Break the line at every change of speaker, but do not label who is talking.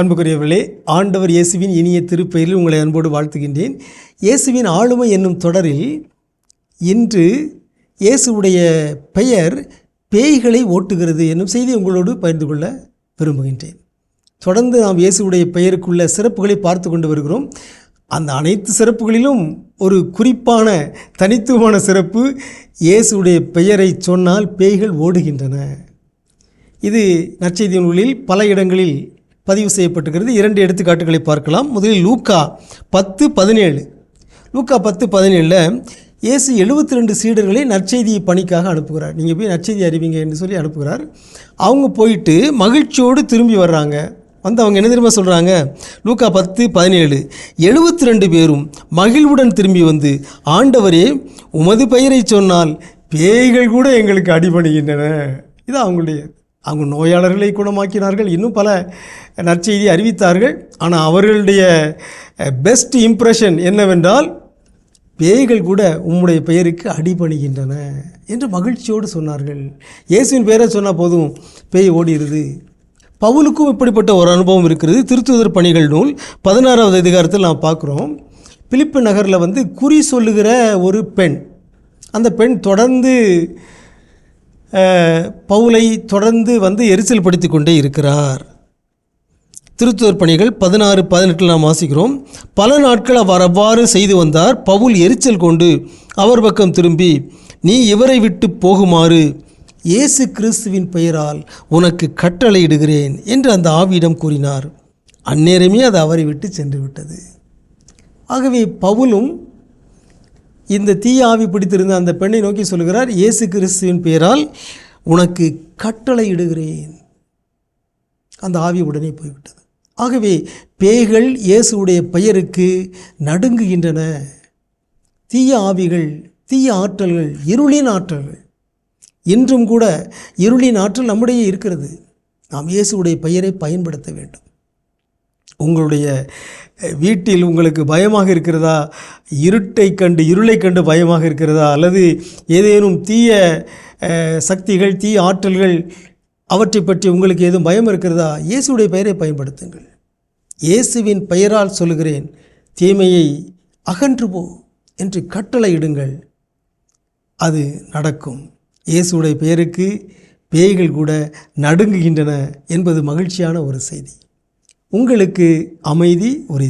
அன்புக்குரியவர்களே ஆண்டவர் இயேசுவின் இனிய திருப்பெயரில் உங்களை அன்போடு வாழ்த்துகின்றேன். இயேசுவின் ஆளுமை என்னும் தொடரில் இன்று இயேசுவுடைய பெயர் பேய்களை ஓட்டுகிறது என்னும் செய்தி உங்களோடு பகிர்ந்து கொள்ள விரும்புகின்றேன். தொடர்ந்து நாம் இயேசுவுடைய பெயருக்குள்ள சிறப்புகளை பார்த்து கொண்டு வருகிறோம். அந்த அனைத்து சிறப்புகளிலும் ஒரு குறிப்பான தனித்துவமான சிறப்பு இயேசுடைய பெயரை சொன்னால் பேய்கள் ஓடுகின்றன. இது நற்செய்தி நூலில் பல இடங்களில் பதிவு செய்யப்பட்டிருக்கிறது. இரண்டு எடுத்துக்காட்டுகளை பார்க்கலாம். முதலில் லூக்கா பத்து பதினேழு. லூக்கா பத்து பதினேழில் இயேசு எழுபத்தி ரெண்டு சீடர்களை நற்செய்தி பணிக்காக அனுப்புகிறார். நீங்கள் போய் நற்செய்தி அறிவிங்க என்று சொல்லி அனுப்புகிறார். அவங்க போயிட்டு மகிழ்ச்சியோடு திரும்பி வர்றாங்க. வந்து அவங்க என்ன தெரியுமா சொல்கிறாங்க லூக்கா பத்து பதினேழு. எழுபத்தி ரெண்டு பேரும் மகிழ்வுடன் திரும்பி வந்து ஆண்டவரே உமது பெயரை சொன்னால் பேய்கள் கூட எங்களுக்கு அடிபணிகின்றன. இது அவங்களுடைய அவங்க நோயாளர்களை குணமாக்கினார்கள். இன்னும் பல நற்செய்தி அறிவித்தார்கள். ஆனால் அவர்களுடைய பெஸ்ட் இம்ப்ரெஷன் என்னவென்றால் பேய்கள் கூட உம்முடைய பெயருக்கு அடிபணிகின்றன என்று மகிழ்ச்சியோடு சொன்னார்கள். இயேசுவின் பெயரை சொன்னால் போதும் பேய் ஓடிடுது பவுலுக்கும் இப்படிப்பட்ட ஒரு அனுபவம் இருக்கிறது. திருத்துதர் பணிகள் நூல் பதினாறாவது அதிகாரத்தில் நாம் பார்க்குறோம். பிலிப்பு நகரில் வந்து குறி சொல்லுகிற ஒரு பெண் அந்த பெண் தொடர்ந்து பவுலை தொடர்ந்து வந்து எரிச்சல் படுத்தி கொண்டே இருக்கிறார். திருத்தூர் பணிகள் பதினாறு பதினெட்டில் நாம் வாசிக்கிறோம். பல நாட்கள் அவர் அவ்வாறு செய்து வந்தார். பவுல் எரிச்சல் கொண்டு அவர் பக்கம் திரும்பி நீ இவரை விட்டு போகுமாறு இயேசு கிறிஸ்துவின் பெயரால் உனக்கு கட்டளையிடுகிறேன் என்று அந்த ஆவியிடம் கூறினார். அந்நேரமே அது அவரை விட்டு சென்று விட்டது. ஆகவே பவுலும் இந்த தீய ஆவி பிடித்திருந்த அந்த பெண்ணை நோக்கி சொல்கிறார் இயேசு கிறிஸ்துவின் பெயரால் உனக்கு கட்டளை இடுகிறேன். அந்த ஆவி உடனே போய்விட்டது. ஆகவே பேய்கள் இயேசுடைய பெயருக்கு நடுங்குகின்றன. தீய ஆவிகள் தீய ஆற்றல்கள் இருளின் ஆற்றல்கள். இன்றும் கூட இருளின் ஆற்றல் நம்முடைய இருக்கிறது. நாம் இயேசுடைய பெயரை பயன்படுத்த வேண்டும். உங்களுடைய வீட்டில் உங்களுக்கு பயமாக இருக்கிறதா? இருட்டை கண்டு இருளை கண்டு பயமாக இருக்கிறதா? அல்லது ஏதேனும் தீய சக்திகள் தீய ஆற்றல்கள் அவற்றை பற்றி உங்களுக்கு ஏதும் பயம் இருக்கிறதா? இயேசுடைய பெயரை பயன்படுத்துங்கள். இயேசுவின் பெயரால் சொல்லுகிறேன் தீமையை அகன்று போ என்று கட்டளையிடுங்கள். அது நடக்கும். இயேசுடைய பெயருக்கு பேய்கள் கூட நடுங்குகின்றன என்பது மகிழ்ச்சியான ஒரு செய்தி. உங்களுக்கு அமைதி ஒரு